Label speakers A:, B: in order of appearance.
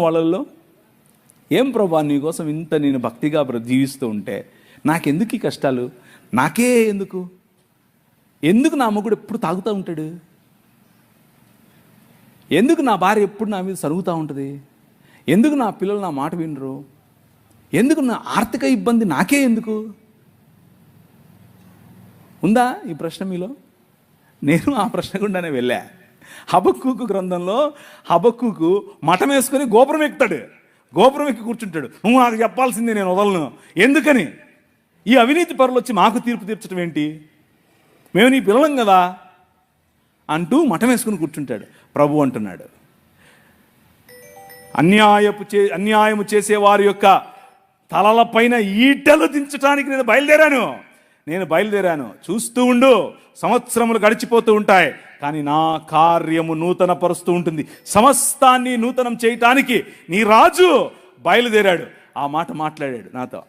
A: వాళ్ళల్లో ఏం ప్రభా నీ కోసం ఇంత నేను భక్తిగా జీవిస్తూ ఉంటే నాకెందుకు ఈ కష్టాలు? నాకే ఎందుకు? ఎందుకు నా మొగుడు ఎప్పుడు తాగుతూ ఉంటాడు? ఎందుకు నా భార్య ఎప్పుడు నా మీద సరుగుతూ ఉంటుంది? ఎందుకు నా పిల్లలు నా మాట వినరు? ఎందుకు నా ఆర్థిక ఇబ్బంది నాకే ఎందుకు? ఉందా ఈ ప్రశ్న మీలో? నేను ఆ ప్రశ్న గుండానే వెళ్ళా. హబక్కుకు గ్రంథంలో హబక్కుకు మఠం వేసుకొని గోపురం ఎక్కుతాడు. గోపురం ఎక్కి కూర్చుంటాడు. నువ్వు నాకు చెప్పాల్సింది నేను వదలను. ఎందుకని? ఈ అవినీతి పరులు వచ్చి మాకు తీర్పు తీర్చడం ఏంటి? మేము నీ పిల్లలం కదా అంటూ మఠం వేసుకుని కూర్చుంటాడు. ప్రభు అంటున్నాడు. అన్యాయపు చే అన్యాయము చేసే వారి యొక్క తలలపైన ఈటలు దించడానికి నేను బయలుదేరాను. నేను బయలుదేరాను. చూస్తూ ఉండు. సంవత్సరములు గడిచిపోతూ ఉంటాయి. కానీ నా కార్యము నూతన పరుస్తూ ఉంటుంది. సమస్తాన్ని నూతనం చేయటానికి నీ రాజు బయలుదేరాడు. ఆ మాట మాట్లాడాడు నాతో.